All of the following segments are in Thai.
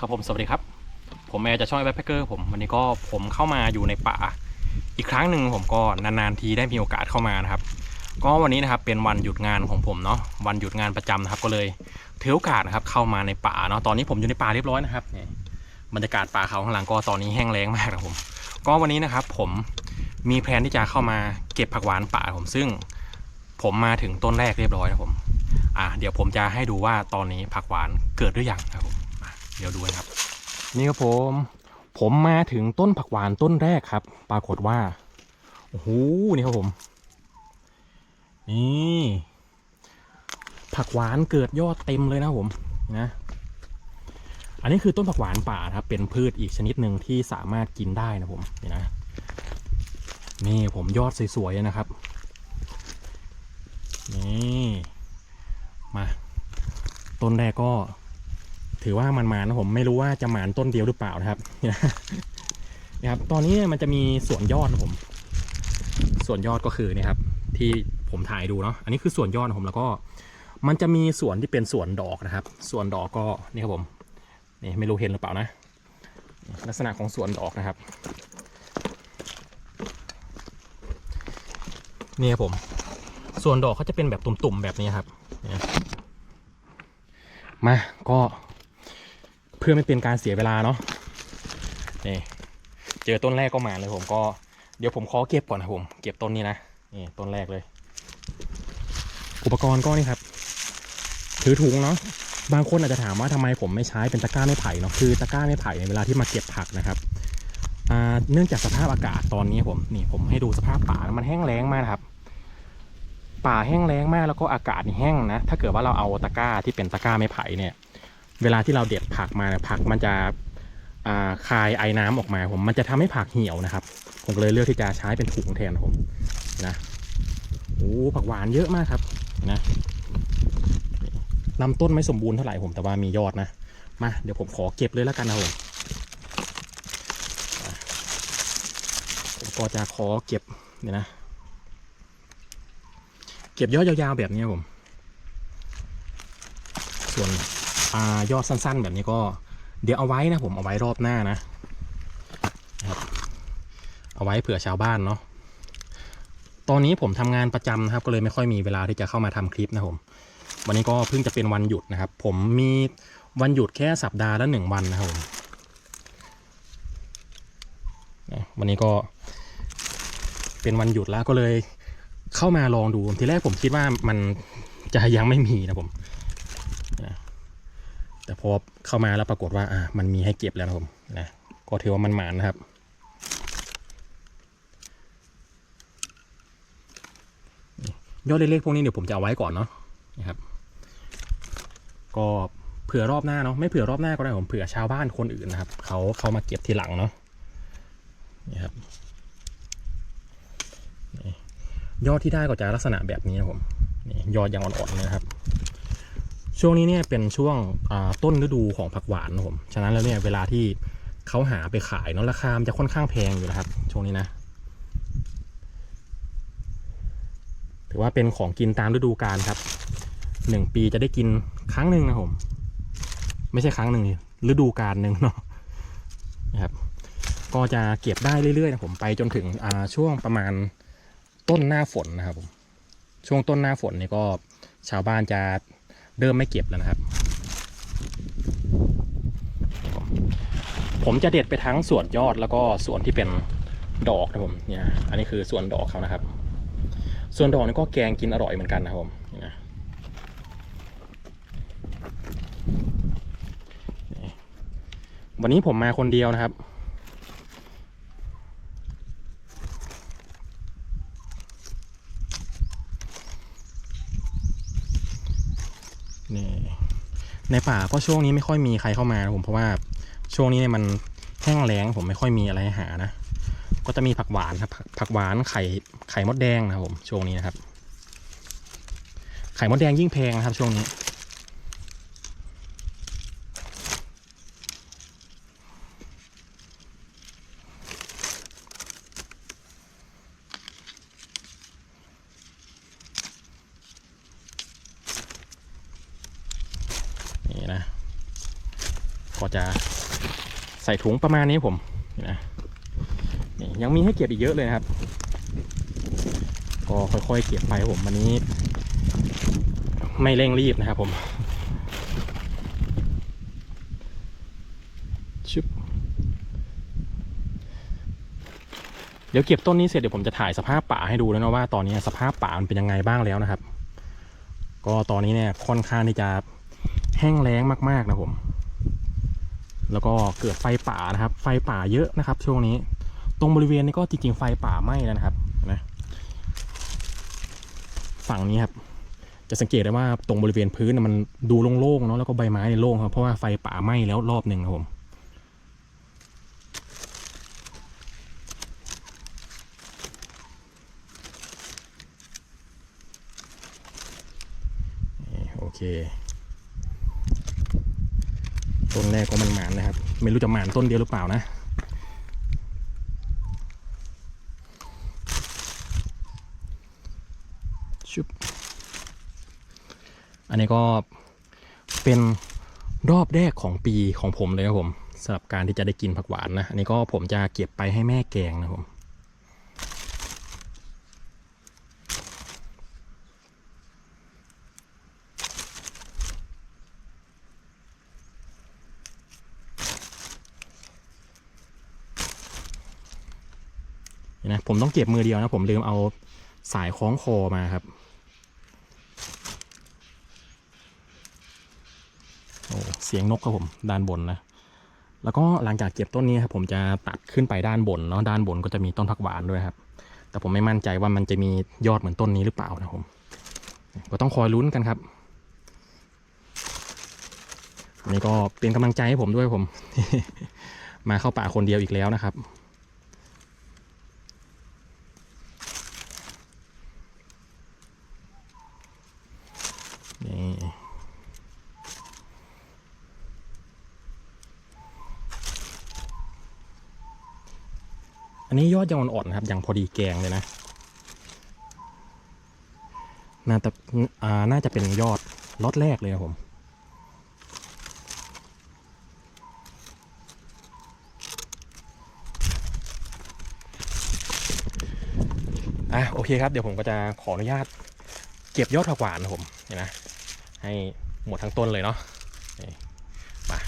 ครับผมสวัสดีครับ ผมแอร์จะช่องแบ็คแพคเกอร์ผมวันนี้ก็ผมเข้ามาอยู่ในป่า อีกครั้งหนึ่งผมก็นานๆทีได้มีโอกาสเข้ามานะครับ ก็วันนี้นะครับเป็นวันหยุดงานของผมเนาะวันหยุดงานประจำนะครับ ก็เลยถือโอกาสนะครับเข้ามาในป่าเนาะตอนนี้ผมอยู่ในป่าเรียบร้อยนะครับนี่บรรยากาศป่าเขาข้างหลังก็ตอนนี้แห้งแล้งมากนะครับผม ก็วันนี้นะครับผมมีแผนที่จะเข้ามาเก็บผักหวานป่าผมซึ่ง ผมมาถึงต้นแรกเรียบร้อยนะผมอะเดี๋ยวผมจะให้ดูว่าตอนนี้ผักหวานเกิดหรือยังนะครับผมอะ เดี๋ยวดูนะครับ นี่ครับผม ผมมาถึงต้นผักหวานต้นแรกครับ ปรากฏว่าโอ้โหนี่ครับผม นี่ผักหวานเกิดยอดเต็มเลยนะผมนะ อันนี้คือต้นผักหวานป่าครับ เป็นพืชอีกชนิดหนึ่งที่สามารถกินได้นะผมนี่นะนี่ผมยอดสวยๆนะครับ นี่ มา ต้นแรกก็ ถือว่ามันมานะผมไม่รู้ว่าจะหมานต้นเดียวหรือเปล่านะครับนะครับตอนนี้มันจะมีส่วนยอดนะผม ส่วนยอดก็คือเนี่ยครับ ที่ผมถ่ายดูเนาะอันนี้คือส่วนยอดนะผมแล้วก็ มันจะมีส่วนที่เป็นส่วนดอกนะครับ ส่วนดอกก็นี่ครับผมนี่ไม่รู้เห็นหรือเปล่านะ ลักษณะของส่วนดอกนะครับนี่ครับผม ส่วนดอกเขาจะเป็นแบบตุ่มๆแบบนี้ครับมาก็ พื่อไม่เป็นการเสียเวลาเนาะนี่เจอต้นแรกก็มาเลยผมก็เดี๋ยวผมขอเก็บก่อนนะผม เก็บต้นนี้นะนี่ต้นแรกเลย อุปกรณ์ก็นี่ครับถือถุงเนาะบางคนอาจจะถามว่าทำไมผมไม่ใช้เป็นตะกร้าไม้ไผ่เนาะคือตะกร้าไม้ไผ่ในเวลาที่มาเก็บผักนะครับอ่าเนื่องจากสภาพอากาศตอนนี้ผมนี่ผมให้ดูสภาพป่ามันแห้งแล้งมากครับ ป่าแห้งแล้งมากแล้วก็อากาศนี่แห้งนะถ้าเกิดว่าเราเอาตะกร้าที่เป็นตะกร้าไม้ไผ่เนี่ย เวลาที่เราเด็ดผักมาเนี่ยผักมันจะคายไอ้น้ำออกมาผมมันจะทำให้ผักเหี่ยวนะครับ ผมเลยเลือกที่จะใช้เป็นถุงแทนผมนะโอ้ผักหวานเยอะมากครับนะลำต้นไม่สมบูรณ์เท่าไหร่ผมแต่ว่ามียอดนะมาเดี๋ยวผมขอเก็บเลยแล้วกันนะผมผมก็จะขอเก็บเนี่ยนะ เก็บยอดยาวๆแบบนี้ผม ส่วน อายอดสั้นๆ แบบนี้ก็เดี๋ยวเอาไว้นะผมเอาไว้รอบหน้านะครับเอาไว้เผื่อชาวบ้านเนาะตอนนี้ผมทำงานประจำนะครับ ก็เลยไม่ค่อยมีเวลาที่จะเข้ามาทำคลิปนะผม วันนี้ก็เพิ่งจะเป็นวันหยุดนะครับ ผมมีวันหยุดแค่สัปดาห์ละหนึ่งวันนะครับผมวันนี้ก็เป็นวันหยุดแล้วก็เลยเข้ามาลองดูทีแรกผมคิดว่ามันจะยังไม่มีนะผม แต่พอเข้ามาแล้วปรากฏว่าอ่ามันมีให้เก็บแล้วนะผมนะก็ถือว่ามันหมานนะครับยอดเล็กๆพวกนี้เดี๋ยวผมจะเอาไว้ก่อนเนาะนะครับ ก็เผื่อรอบหน้าเนาะไม่เผื่อรอบหน้าก็ได้ผมเผื่อชาวบ้านคนอื่นนะครับเขาเขามาเก็บทีหลังเนาะนี่ครับยอดที่ได้ก็จะลักษณะแบบนี้นะผมนี่ยอดยังอ่อนๆนะครับ ช่วงนี้เนี่ยเป็นช่วงต้นฤดูของผักหวานนะผม ฉะนั้นแล้วเนี่ยเวลาที่เขาหาไปขายเนาะราคามันจะค่อนข้างแพงอยู่นะครับ ช่วงนี้นะ ถือว่าเป็นของกินตามฤดูกาลครับหนึ่งปีจะได้กินครั้งหนึ่งนะผม ไม่ใช่ครั้งหนึ่งฤดูกาลหนึ่งเนาะนะครับ ก็จะเก็บได้เรื่อยๆนะผมไปจนถึงช่วงประมาณต้นหน้าฝนนะครับผมช่วงต้นหน้าฝนนี่ก็ชาวบ้านจะ เริ่มไม่เก็บแล้วนะครับ ผมจะเด็ดไปทั้งส่วนยอดแล้วก็ส่วนที่เป็นดอกนะผมเนี่ยอันนี้คือส่วนดอกเขานะครับ ส่วนดอกนี่ก็แกงกินอร่อยเหมือนกันนะผมนะวันนี้ผมมาคนเดียวนะครับ นี่ ในป่าก็ช่วงนี้ไม่ค่อยมีใครเข้ามาผมเพราะว่าช่วงนี้เนี่ยมันแห้งแล้งผมไม่ค่อยมีอะไรหานะ ก็จะมีผักหวานครับ ผักผักหวานไข่ไข่มดแดงนะครับผมช่วงนี้นะครับ ไข่มดแดงยิ่งแพงนะครับช่วงนี้ นี่นะก็จะใส่ถุงประมาณนี้ผมนี่นะนี่ยังมีให้เก็บอีกเยอะเลยนะครับ ก็ค่อยๆเก็บไปผมวันนี้ ไม่เร่งรีบนะครับผมชึบเดี๋ยวเก็บต้นนี้เสร็จเดี๋ยวผมจะถ่ายสภาพป่าให้ดูแล้วนะว่าตอนนี้สภาพป่ามันเป็นยังไงบ้างแล้วนะครับ ก็ตอนนี้เนี่ยค่อนข้างที่จะ แห้งแล้งมาก ๆ นะผม แล้วก็เกิดไฟป่านะครับ ไฟป่าเยอะนะครับ ช่วงนี้ ตรงบริเวณนี้ก็จริงๆไฟป่าไหม้แล้วนะครับนะฝั่งนี้ครับ จะสังเกตได้ว่าตรงบริเวณพื้นมันดูโล่งๆเนาะแล้วก็ใบไม้เนี่ยโล่งครับเพราะว่าไฟป่าไหม้แล้วรอบหนึ่งครับผมโอเค ต้นแรกก็มันหมานนะครับ ไม่รู้จะหมานต้นเดียวหรือเปล่านะชุบอันนี้ก็เป็นรอบแรกของปีของผมเลยครับผมสำหรับการที่จะได้กินผักหวานนะ อันนี้ก็ผมจะเก็บไปให้แม่แกงนะครับผม ผมต้องเก็บมือเดียวนะ ผมลืมเอาสายคล้องคอมาครับ โอ้เสียงนกครับผมด้านบนนะแล้วก็หลังจากเก็บต้นนี้ครับผมจะตัดขึ้นไปด้านบนเนาะด้านบนก็จะมีต้นผักหวานด้วยครับ แต่ผมไม่มั่นใจว่ามันจะมียอดเหมือนต้นนี้หรือเปล่านะผมก็ต้องคอยลุ้นกันครับอันนี้ก็เป็นกำลังใจให้ผมด้วยผม มาเข้าป่าคนเดียวอีกแล้วนะครับ นี่ อันนี้ยอดยังอ่อนๆนะครับยังพอดีแกงเลยนะ น่าจะอ่าน่าจะเป็นยอดล็อตแรกเลยครับผมอะโอเคครับเดี๋ยวผมก็จะขออนุญาตเก็บยอดผักหวานนะผมเห็นนะให้หมดทั้งต้นเลยเนาะมา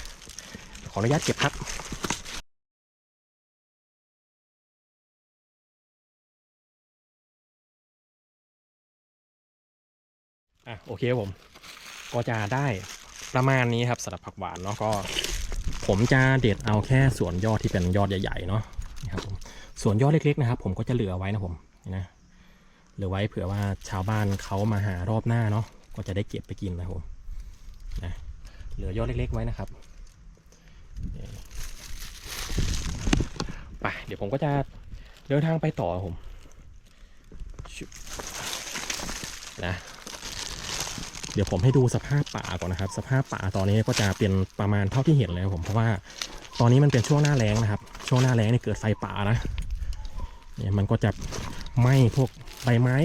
ขออนุญาตเก็บครับ อะโอเคครับผม ก็จะได้ประมาณนี้ครับสำหรับผักหวานเนาะก็ ผมจะเด็ดเอาแค่ส่วนยอดที่เป็นยอดใหญ่ๆเนาะนี่ครับผมส่วนยอดเล็กๆนะครับ ผมก็จะเหลือไว้นะผมนะเหลือไว้เผื่อว่าชาวบ้านเขามาหารอบหน้าเนาะก็จะได้เก็บไปกินนะครับผมนะเหลือยอดเล็กๆไว้นะครับไปเดี๋ยวผมก็จะเดินทางไปต่อครับผมนะ เดี๋ยวผมให้ดูสภาพป่าก่อนนะครับ สภาพป่าตอนนี้ก็จะเป็นประมาณเท่าที่เห็นเลยผมเพราะว่าตอนนี้มันเป็นช่วงหน้าแล้งนะครับ ช่วงหน้าแล้งนี่เกิดไฟป่านะเนี่ยมันก็จะไหม้พวกใบไม้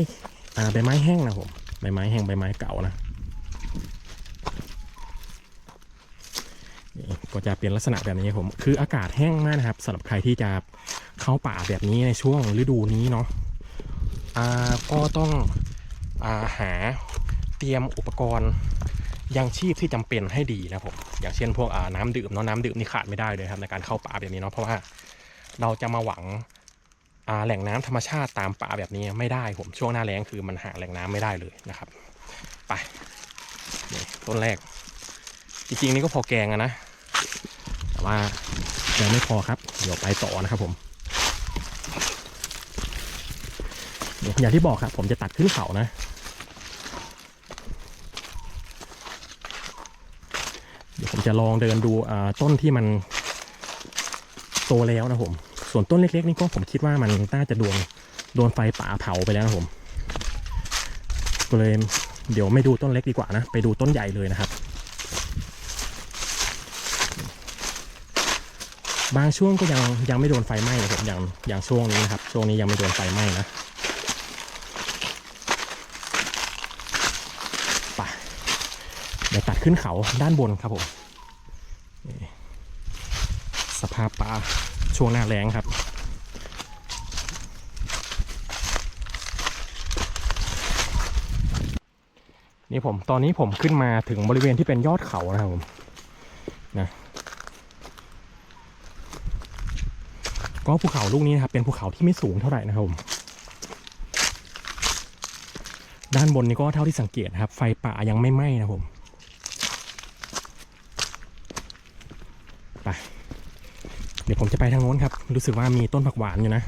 อ่าใบไม้แห้งนะผมใบไม้แห้งใบไม้เก่านะนี่ก็จะเป็นลักษณะแบบนี้ผมคืออากาศแห้งมากนะครับสำหรับใครที่จะเข้าป่าแบบนี้ในช่วงฤดูนี้เนาะอ่าก็ต้องอาหา เตรียมอุปกรณ์ยังชีพที่จำเป็นให้ดีนะผมอย่างเช่นพวกน้ำดื่มเนาะน้ำดื่มนี่ขาดไม่ได้เลยครับในการเข้าป่าแบบนี้เนาะเพราะว่าเราจะมาหวังแหล่งน้ำธรรมชาติตามป่าแบบนี้ไม่ได้ผมช่วงหน้าแล้งคือมันหาแหล่งน้ำไม่ได้เลยนะครับ ไปต้นแรก จริงๆนี่ก็พอแกงอะนะ แต่ว่ายังไม่พอครับ เดี๋ยวไปต่อนะครับผมอย่างที่บอกครับ ผมจะตัดขึ้นเขานะ ดี๋ยวผมจะลองเดินดูต้นที่มันโตแล้วนะผม ส่วนต้นเล็กๆนี่ก็ผมคิดว่ามันน่าจะโดนโดนไฟป่าเผาไปแล้วนะผม ก็เลยเดี๋ยวไม่ดูต้นเล็กดีกว่านะ ไปดูต้นใหญ่เลยนะครับ บางช่วงก็ยังยังไม่โดนไฟไหม้นะผมอย่างอย่างช่วงนี้นะครับ ช่วงนี้ยังไม่โดนไฟไหม้นะไปเดี๋ยวตัด ขึ้นเขาด้านบนครับผมสภาพป่าช่วงหน้าแรงครับนี่ผมตอนนี้ผมขึ้นมาถึงบริเวณที่เป็นยอดเขานะครับผมนะก็ภูเขาลูกนี้นะครับเป็นภูเขาที่ไม่สูงเท่าไหร่นะครับผมด้านบนนี้ก็เท่าที่สังเกตนะครับ ไฟป่ายังไม่ไหม้นะครับผม ไป เดี๋ยวผมจะไปทางโน้นครับ รู้สึกว่ามีต้นผักหวานอยู่นะ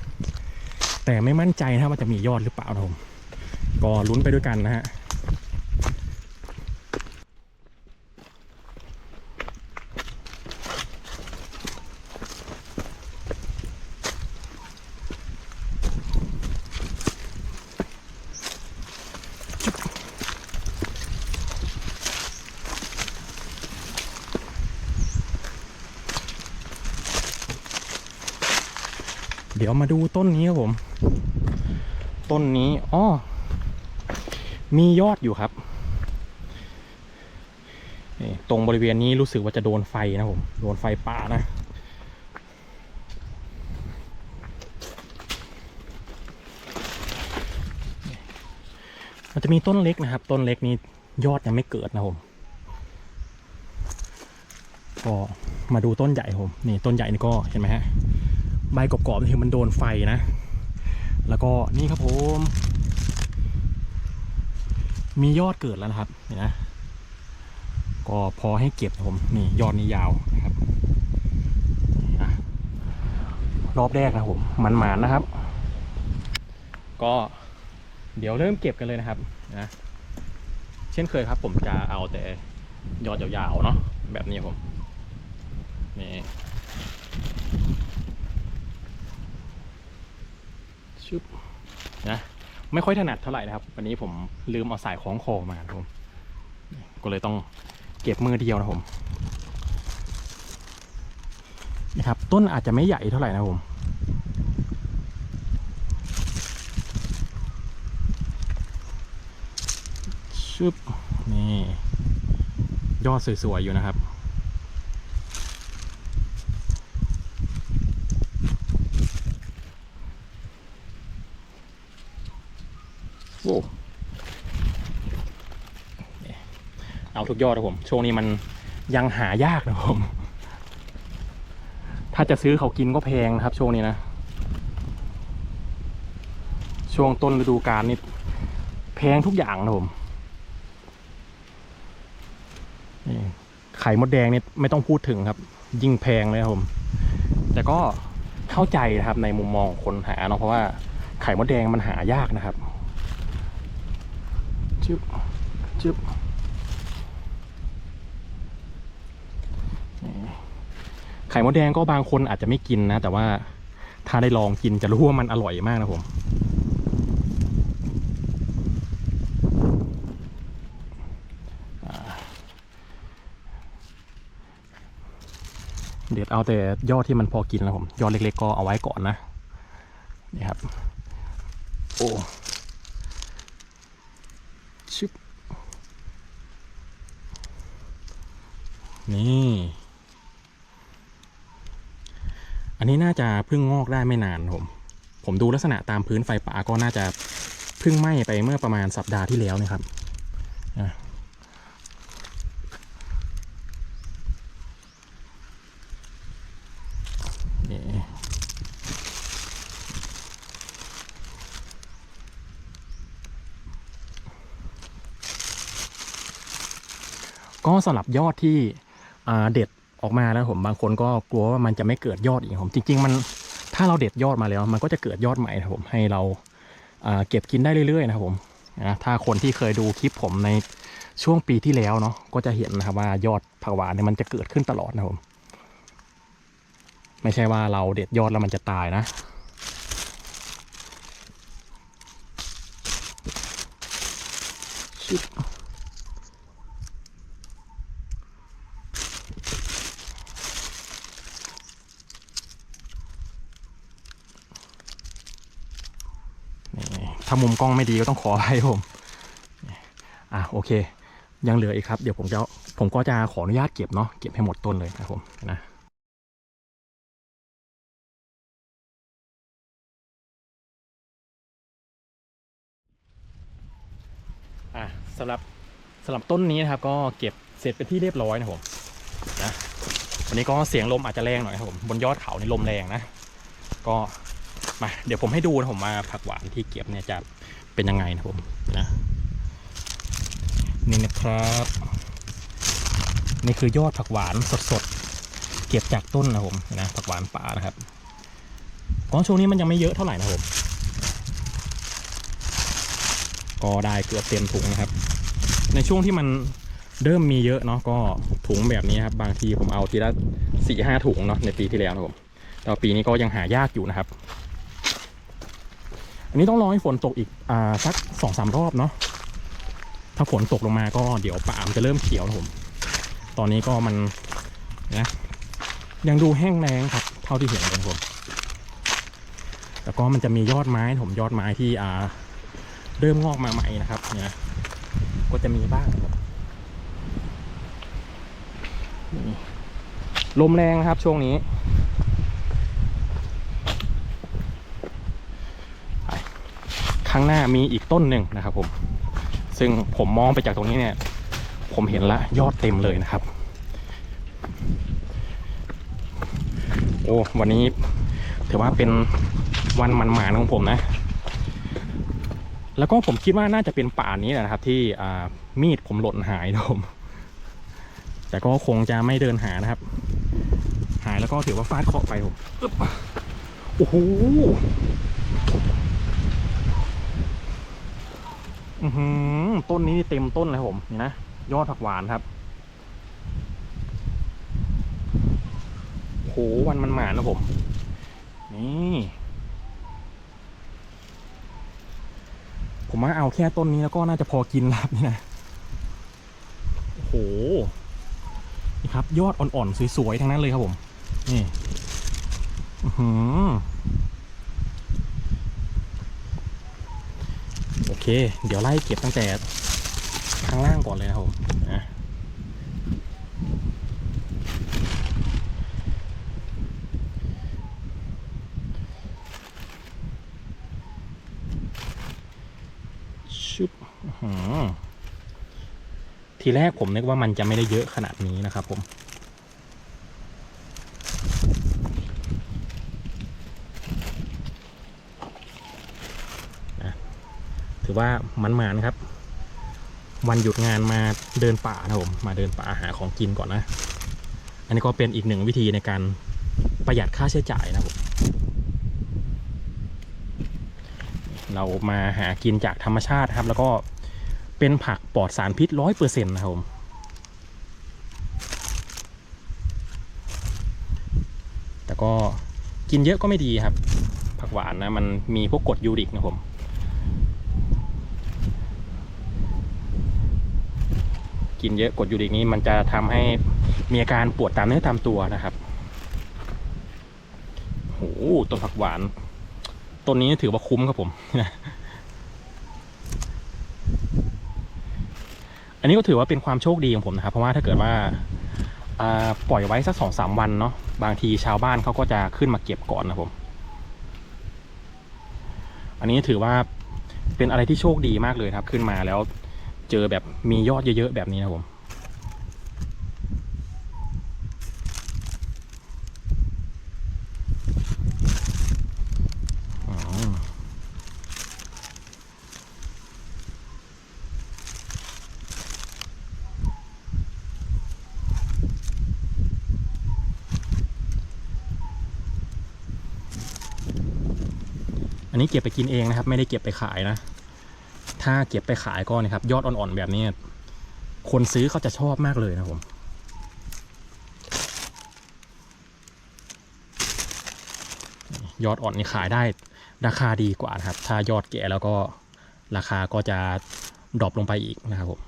แต่ไม่มั่นใจนะว่าจะมียอดหรือเปล่าครับผมก็ลุ้นไปด้วยกันนะฮะ เดี๋ยวมาดูต้นนี้ครับผม ต้นนี้อ้อมียอดอยู่ครับนี่ตรงบริเวณนี้รู้สึกว่าจะโดนไฟนะผม โดนไฟป่านะมันจะมีต้นเล็กนะครับ ต้นเล็กนี้ยอดยังไม่เกิดนะผมก็มาดูต้นใหญ่ผม นี่ต้นใหญ่นี่ก็เห็นไหมฮะ ใบกรอบๆนี่คือมันโดนไฟนะ แล้วก็นี่ครับผม มียอดเกิดแล้วนะครับเห็นนะ ก็พอให้เก็บผมนี่ยอดนี้ยาวนะครับรอบแรกนะผมมันหมานนะครับ ก็เดี๋ยวเริ่มเก็บกันเลยนะครับนะเช่นเคยครับผมจะเอาแต่ยอดยาวๆเนาะแบบนี้ผมนี่ ชึบ นะไม่ค่อยถนัดเท่าไหร่นะครับ วันนี้ผมลืมเอาสายคล้องคอมาครับผมก็เลยต้องเก็บมือเดียวนะผมนะครับ ต้นอาจจะไม่ใหญ่เท่าไหร่นะผมชึบนี่ยอดสวยๆอยู่นะครับ โอ้เอาทุกยอดนะผม ช่วงนี้มันยังหายากนะผม ถ้าจะซื้อเขากินก็แพงนะครับ ช่วงนี้นะ ช่วงต้นฤดูกาลนี่แพงทุกอย่างนะผมไข่มดแดงนี่ไม่ต้องพูดถึงครับ ยิ่งแพงเลยครับผม แต่ก็เข้าใจนะครับในมุมมองคนหาเนาะเพราะว่าไข่มดแดงมันหายากนะครับ จึบจึบไข่มดแดงก็บางคนอาจจะไม่กินนะ แต่ว่าถ้าได้ลองกินจะรู้ว่ามันอร่อยมากนะผมเด็ดเอาแต่ยอดที่มันพอกินแล้วผม ยอดเล็กๆก็เอาไว้ก่อนนะ นี่ครับ โอ้ ชึบ นี่ อันนี้น่าจะเพิ่งงอกได้ไม่นานผม ผมดูลักษณะตามพื้นไฟป่าก็น่าจะเพิ่งไหม้ไปเมื่อประมาณสัปดาห์ที่แล้วนะครับนี่ก็สำหรับยอดที่ เด็ดออกมาแล้วผมบางคนก็กลัวว่ามันจะไม่เกิดยอดอีกผมจริง ๆ มันถ้าเราเด็ดยอดมาแล้ว มันก็จะเกิดยอดใหม่นะผมให้เราเก็บกินได้เรื่อยๆนะครับผมนะถ้าคนที่เคยดูคลิปผมในช่วงปีที่แล้วเนาะก็จะเห็นนะครับว่ายอดผักหวานเนี่ยมันจะเกิดขึ้นตลอดนะผมไม่ใช่ว่าเราเด็ดยอดแล้วมันจะตายนะชิบ ถ้ามุมกล้องไม่ดีก็ต้องขออภัยผมอะโอเค ยังเหลืออีกครับ เดี๋ยวผมจะผมก็จะขออนุญาตเก็บเนาะเก็บให้หมดต้นเลยนะผมนะอะสำหรับสำหรับต้นนี้นะครับ ก็เก็บเสร็จเป็นที่เรียบร้อยนะผมนะวันนี้ก็เสียงลมอาจจะแรงหน่อยครับผมบนยอดเขาในลมแรงนะ ก็ มาเดี๋ยวผมให้ดูนะผมมาผักหวานที่เก็บเนี่ยจะเป็นยังไงนะผมนะนี่นะครับ นี่คือยอดผักหวานสดๆเก็บจากต้นนะผมนะผักหวานป่านะครับก็ช่วงนี้มันยังไม่เยอะเท่าไหร่นะผมก็ได้เกือบเต็มถุงนะครับ ในช่วงที่มันเริ่มมีเยอะเนาะก็ถุงแบบนี้ครับ บางทีผมเอาทีละสี่ห้าถุงเนาะในปีที่แล้วนะผมแต่ปีนี้ก็ยังหายากอยู่นะครับ นนี้ต้องรอให้ฝนตกอีกอ่าสักสองสามรอบเนาะถ้าฝนตกลงมาก็เดี๋ยวป่ามจะเริ่มเขียวนะผม ตอนนี้ก็มันนะยังดูแห้งแล้งครับ เท่าที่เห็นเลยครับผมแล้วก็มันจะมียอดไม้ผมยอดไม้ที่อ่าเริ่มงอกมาใหม่นะครับเนี่ยก็จะมีบ้างลมแรงนะครับช่วงนี้ไป ข้างหน้ามีอีกต้นหนึ่งนะครับผม ซึ่งผมมองไปจากตรงนี้เนี่ย ผมเห็นละยอดเต็มเลยนะครับ โอ้วันนี้ถือว่าเป็นวันมันหมานของผมนะ แล้วก็ผมคิดว่าน่าจะเป็นป่านี้แหละนะครับ ที่มีดผมหล่นหายนะผมแต่ก็คงจะไม่เดินหานะครับ หายแล้วก็ถือว่าฟาดเคาะไปผมโอ้โห อือต้นนี้เต็มต้นเลยผมนี่นะยอดผักหวานครับโอ้โหวันมันหมานนะผม นี่ผมว่าเอาแค่ต้นนี้แล้วก็น่าจะพอกินแล้วครับนี่นะโอ้โหนี่ครับ ยอดอ่อนๆสวยๆทั้งนั้นเลยครับผม นี่ อื้อหือ โอเค เดี๋ยวไล่เก็บตั้งแต่ข้างล่างก่อนเลยนะครับผมชุบทีแรกผมนึกว่ามันจะไม่ได้เยอะขนาดนี้นะครับผม ถือว่ามันมานครับ วันหยุดงานมาเดินป่านะผมมาเดินป่าหาของกินก่อนนะ อันนี้ก็เป็นอีกหนึ่งวิธีในการประหยัดค่าใช้จ่ายนะครับผมเรามาหากินจากธรรมชาติครับ แล้วก็เป็นผักปลอดสารพิษร้อยเปอร์เซ็นต์นะครับผมแต่ก็กินเยอะก็ไม่ดีครับ ผักหวานนะ มันมีพวกกรดยูริกนะผม กินเยอะกรดยูริกนี้มันจะทำให้มีอาการปวดตามเนื้อตามตัวนะครับโอ้โหต้นผักหวานต้นนี้ถือว่าคุ้มครับผมอันนี้ก็ถือว่าเป็นความโชคดีของผมนะครับ เพราะว่าถ้าเกิดว่าปล่อยไว้สักสองสามวันเนาะบางทีชาวบ้านเขาก็จะขึ้นมาเก็บก่อนนะผม อันนี้ถือว่าเป็นอะไรที่โชคดีมากเลยครับ ขึ้นมาแล้ว เจอแบบมียอดเยอะๆแบบนี้นะผมอ๋ออันนี้เก็บไปกินเองนะครับ ไม่ได้เก็บไปขายนะ ถ้าเก็บไปขายก็นะครับ ยอดอ่อนๆแบบนี้ คนซื้อเขาจะชอบมากเลยนะผมยอดอ่อนนี่ขายได้ราคาดีกว่านะครับ ถ้ายอดแก่แล้วก็ราคาก็จะดรอปลงไปอีกนะครับผม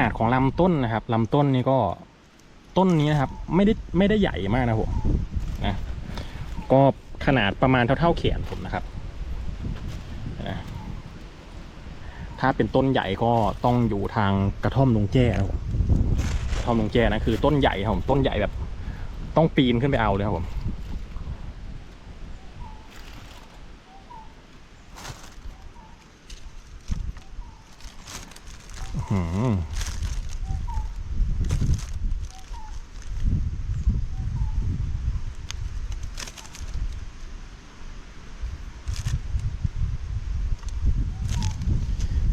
นาดของลำต้นนะครับลำต้นนี่ก็ต้นนี้นะครับ ไม่ได้ไม่ได้ใหญ่มากนะผมนะก็ขนาดประมาณเท่าๆแขนผมนะครับนะถ้าเป็นต้นใหญ่ก็ต้องอยู่ทางกระท่อมลุงแจ้นะผมกระท่อมลุงแจ้นะคือต้นใหญ่ครับผมต้นใหญ่แบบ ต้องปีนขึ้นไปเอาเลยครับผม อื้อหือ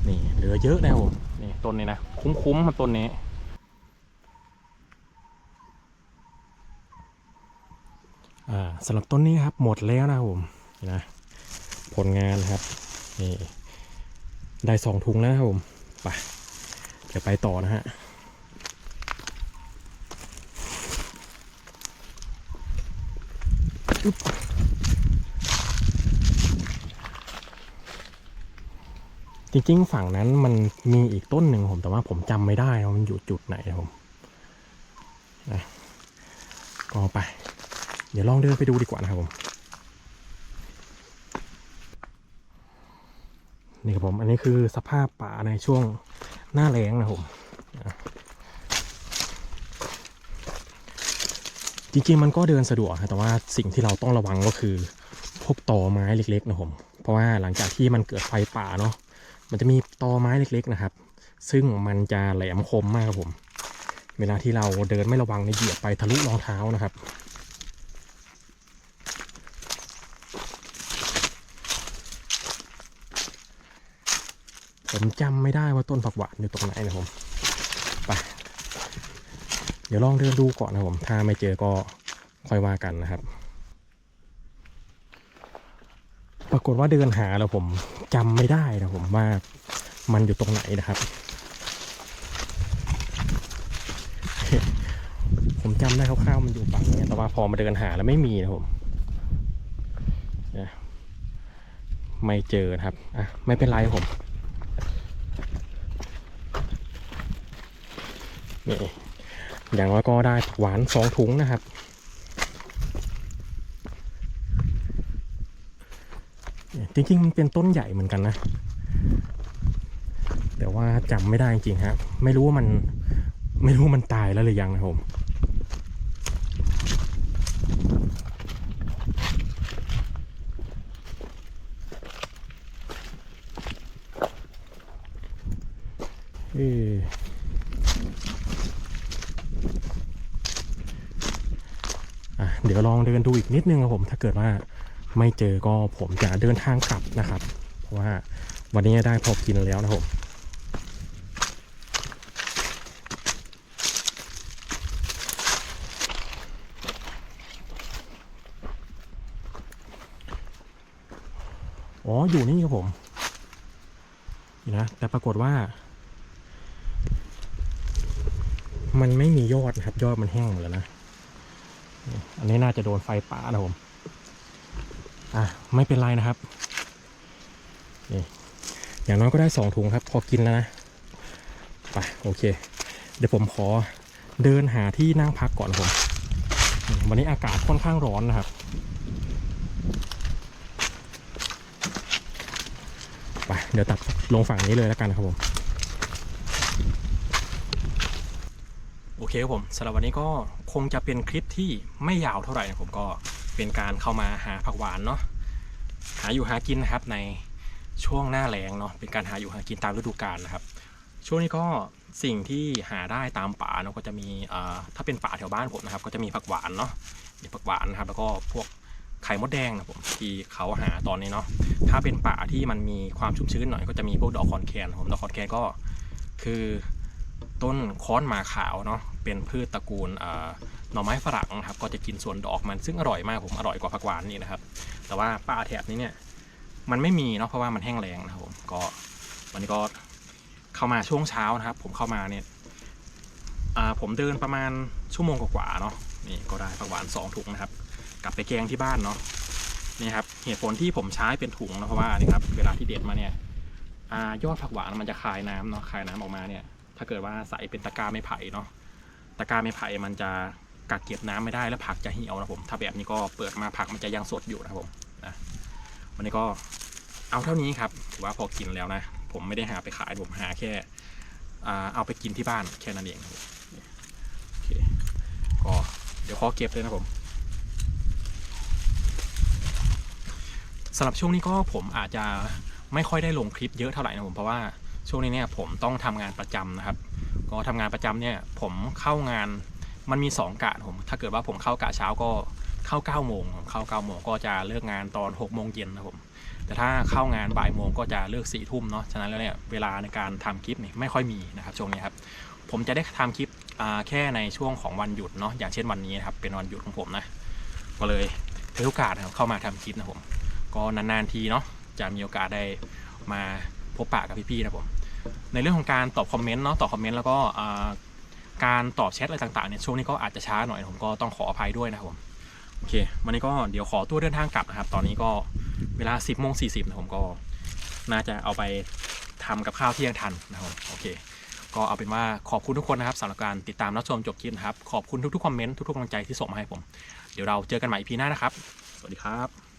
นี่ เหลือเยอะนะครับผมนี่ต้นนี้นะ คุ้มๆครับต้นนี้อสำหรับต้นนี้ครับหมดแล้วนะครับผมนะผลงานครับนี่ได้สองถุงแล้วครับผมไปเดี๋ยวไปต่อนะฮะอึ๊บ จริงๆฝั่งนั้นมันมีอีกต้นหนึ่งผมแต่ว่าผมจำไม่ได้ว่ามันอยู่จุดไหนผมนะก็ไป เดี๋ยวลองเดินไปดูดีกว่านะครับผม นี่ครับผม อันนี้คือสภาพป่าในช่วงหน้าแล้งนะครับผมจริงๆมันก็เดินสะดวกนะแต่ว่าสิ่งที่เราต้องระวังก็คือพวกตอไม้เล็กๆนะผม เพราะว่าหลังจากที่มันเกิดไฟป่าเนาะ มันจะมีตอไม้เล็กๆนะครับ ซึ่งมันจะแหลมคมมากครับผม เวลาที่เราเดินไม่ระวังในเหยียบไปทะลุรองเท้านะครับผมจำไม่ได้ว่าต้นผักหวานอยู่ตรงไหนนะผมไปเดี๋ยวลองเดินดูก่อนนะผม ถ้าไม่เจอก็ค่อยว่ากันนะครับ ปรากฏว่าเดินหาแล้วผมจำไม่ได้นะผมว่ามันอยู่ตรงไหนนะครับ ผมจำได้คร่าวๆมันอยู่ฝั่งนี้แต่ว่าพอมาเดินหาแล้วไม่มีนะผมไม่เจอนะครับอะไม่เป็นไรผมนี่อย่างน้อยก็ได้ผักหวานสองถุงนะครับ จริงๆมันเป็นต้นใหญ่เหมือนกันนะ แต่ว่าจำไม่ได้จริงๆครับไม่รู้ว่ามันไม่รู้ว่ามันตายแล้วหรือยังนะครับผมเอ๊ะอะเดี๋ยวลองเดินดูอีกนิดนึงครับผม ถ้าเกิดว่า ไม่เจอก็ผมจะเดินทางกลับนะครับ เพราะว่าวันนี้ได้พอกินแล้วนะครับผมอ๋อ อยู่นี่ครับผมนี่นะ แต่ปรากฏว่า มันไม่มียอดนะครับ ยอดมันแห้งหมดแล้วนะ อันนี้น่าจะโดนไฟป่านะผม อะไม่เป็นไรนะครับนี่อย่างน้อยก็ได้สองถุงครับ พอกินแล้วนะไปโอเค เดี๋ยวผมขอเดินหาที่นั่งพักก่อนผม วันนี้อากาศค่อนข้างร้อนนะครับไปเดี๋ยวตัดลงฝั่งนี้เลยแล้วกันครับผม โอเคครับผมสำหรับวันนี้ก็คงจะเป็นคลิปที่ไม่ยาวเท่าไหร่นะผมก็ เป็นการเข้ามาหาผักหวานเนาะหาอยู่หากินนะครับในช่วงหน้าแล้งเนาะเป็นการหาอยู่หากินตามฤดูกาลนะครับ ช่วงนี้ก็สิ่งที่หาได้ตามป่าเนาะก็จะมีเอ่อถ้าเป็นป่าแถวบ้านผมนะครับ ก็จะมีผักหวานเนาะมีผักหวานนะครับ แล้วก็พวกไข่มดแดงนะผมที่เขาหาตอนนี้เนาะถ้าเป็นป่าที่มันมีความชุ่มชื้นหน่อยก็จะมีพวกดอกคอนแคนผมดอกคอนแคนก็คือต้นค้อนหมาขาวเนาะ เป็นพืชตระกูลหน่อไม้ฝรั่งครับก็จะกินส่วนดอกมันซึ่งอร่อยมากผมอร่อยกว่าผักหวานนี่นะครับ แต่ว่าป่าแถบนี้เนี่ยมันไม่มีเนาะเพราะว่ามันแห้งแล้งนะครับผมก็วันนี้ก็เข้ามาช่วงเช้านะครับ ผมเข้ามาเนี่ยผมเดินประมาณชั่วโมงกว่าๆเนาะนี่ก็ได้ผักหวานสองถุงนะครับ กลับไปแกงที่บ้านเนาะนี่ครับเหตุผลที่ผมใช้เป็นถุงนะเพราะว่านี่ครับเวลาที่เด็ดมาเนี่ยอยอดผักหวานมันจะคายน้ำเนาะคายน้ำออกมาเนี่ย ถ้าเกิดว่าใส่เป็นตะกร้าไม้ไผ่เนาะ ตะกร้าไม้ไผ่มันจะกักเก็บน้ำไม่ได้แล้วผักจะเหี่ยวนะผมถ้าแบบนี้ก็เปิดมาผักมันจะยังสดอยู่นะครับผมนะวันนี้ก็เอาเท่านี้ครับถือว่าพอกินแล้วนะ ผมไม่ได้หาไปขายผมหาแค่เอาไปกินที่บ้านแค่นั้นเองโอเคก็เดี๋ยวขอเก็บเลยนะผมสำหรับช่วงนี้ก็ผมอาจจะไม่ค่อยได้ลงคลิปเยอะเท่าไหร่นะผมเพราะว่าช่วงนี้เนี่ยผมต้องทำงานประจำนะครับ ก็ทำงานประจำเนี่ยผมเข้างานมันมี 2 กะผมถ้าเกิดว่าผมเข้ากะเช้าก็เข้า9โมงผมเข้า9โมงก็จะเลิกงานตอน6โมงเย็นนะผมแต่ถ้าเข้างานบ่ายโมงก็จะเลิก4ทุ่มเนาะฉะนั้นแล้วเนี่ยเวลาในการทำคลิปนี่ไม่ค่อยมีนะครับช่วงนี้ครับผมจะได้ทำคลิปแค่ในช่วงของวันหยุดเนาะอย่างเช่นวันนี้นะครับเป็นวันหยุดของผมนะก็เลยถือโอกาสครับเข้ามาทำคลิปนะผมก็นานๆทีเนาะจะมีโอกาสได้มาพบปะกับพี่ๆนะผม ในเรื่องของการตอบคอมเมนต์เนาะตอบคอมเมนต์แล้วก็การตอบแชทอะไรต่างๆเนี่ยช่วงนี้ก็อาจจะช้าหน่อยผมก็ต้องขออภัยด้วยนะครับผมโอเค วันนี้ก็เดี๋ยวขอตัวเดินทางกลับนะครับ ตอนนี้ก็เวลา 10โมง40นะผมก็น่าจะเอาไปทำกับข้าวเที่ยงทันนะครับโอเค ก็เอาเป็นว่าขอบคุณทุกคนนะครับสำหรับการติดตามรับชมจบคลิปนะครับ ขอบคุณทุกๆคอมเมนต์ทุกๆกำลังใจที่ส่งมาให้ผม เดี๋ยวเราเจอกันใหม่พีหน้านะครับ สวัสดีครับ